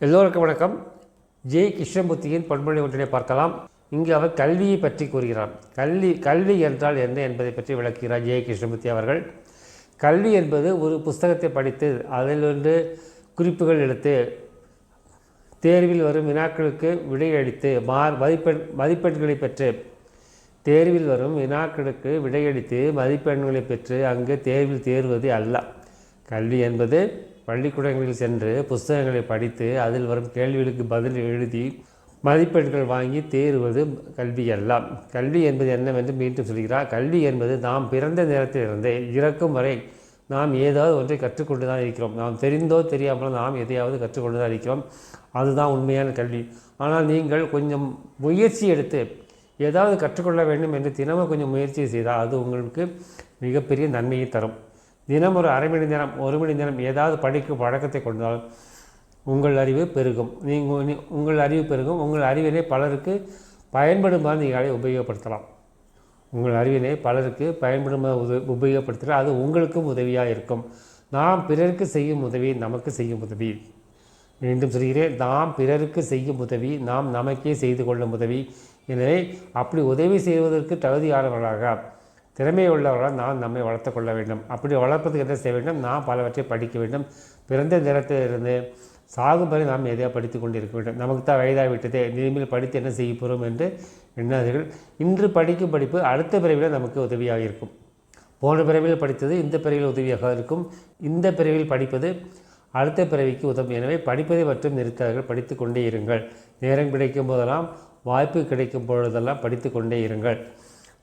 எல்லோருக்கும் வணக்கம். ஜெய் கிருஷ்ணமூர்த்தியின் பண்புகளை ஒன்றினை பார்க்கலாம். இங்கு அவர் கல்வியை பற்றி கூறுகிறார். கல்வி கல்வி என்றால் என்ன என்பதை பற்றி விளக்குகிறார் ஜே. கிருஷ்ணமூர்த்தி அவர்கள். கல்வி என்பது ஒரு புஸ்தகத்தை படித்து அதிலிருந்து குறிப்புகள் எடுத்து தேர்வில் வரும் வினாக்களுக்கு விடையளித்து மார் மதிப்பெண் மதிப்பெண்களை பெற்று தேர்வில் வரும் வினாக்களுக்கு விடையளித்து மதிப்பெண்களை பெற்று அங்கு தேர்வில் தேர்வது அல்ல. கல்வி என்பது பள்ளிக்கூடங்களில் சென்று புஸ்தகங்களை படித்து அதில் வரும் கேள்விகளுக்கு பதில் எழுதி மதிப்பெண்கள் வாங்கி தேறுவது கல்வி அல்ல. கல்வி என்பது என்னவென்று மீண்டும் சொல்கிறார். கல்வி என்பது நாம் பிறந்த நேரத்திலிருந்தே இறக்கும் வரை நாம் ஏதாவது ஒன்றை கற்றுக்கொண்டு தான் இருக்கிறோம். நாம் தெரிந்தோ தெரியாமலோ நாம் எதையாவது கற்றுக்கொண்டு தான் இருக்கிறோம். அதுதான் உண்மையான கல்வி. ஆனால் நீங்கள் கொஞ்சம் முயற்சி எடுத்து ஏதாவது கற்றுக்கொள்ள வேண்டும் என்று தினமும் கொஞ்சம் முயற்சி செய்தால் அது உங்களுக்கு மிகப்பெரிய நன்மையை தரும். தினம் ஒரு அரை மணி நேரம் ஒரு மணி நேரம் ஏதாவது படிக்கும் பழக்கத்தை கொண்டால் உங்கள் அறிவு பெருகும். நீங்கள் உங்கள் அறிவு பெருகும். உங்கள் அறிவினை பலருக்கு பயன்படுமாறு நீங்கள் அதை உபயோகப்படுத்தலாம். உங்கள் அறிவினை பலருக்கு பயன்படுமாறு உத உபயோகப்படுத்தினால் அது உங்களுக்கும் உதவியாக இருக்கும். நாம் பிறருக்கு செய்யும் உதவி நமக்கு செய்யும் உதவி. மீண்டும் சொல்கிறேன் நாம் பிறருக்கு செய்யும் உதவி நாம் நமக்கே செய்து கொள்ளும் உதவி. எனவே அப்படி உதவி செய்வதற்கு தகுதியானவர்களாக திறமை உள்ளவர்களாக நாம் நம்மை வளர்த்துக்கொள்ள வேண்டும். அப்படி வளர்ப்பதுக்கு என்ன செய்ய வேண்டும்? நாம் பலவற்றை படிக்க வேண்டும். பிறந்த நேரத்திலிருந்து சாகும் வரை நாம் எதையோ படித்து கொண்டு இருக்க வேண்டும். நமக்கு தான் வயதாகி விட்டதே. இனிமேல் படித்து என்ன செய்ய போகிறோம் என்று எண்ணாதீர்கள். இன்று படிக்கும் படிப்பு அடுத்த பிறவியில் நமக்கு உதவியாக இருக்கும். போன பிறவியில் படித்தது இந்த பிறவியில் உதவியாக இருக்கும். இந்த பிறவியில் படிப்பது அடுத்த பிறவிக்கு உதவும். எனவே படிப்பதை மட்டும் நிறுத்தார்கள் படித்து கொண்டே இருங்கள். நேரம் கிடைக்கும் போதெல்லாம் வாய்ப்பு கிடைக்கும் பொழுதெல்லாம் படித்து கொண்டே இருங்கள்.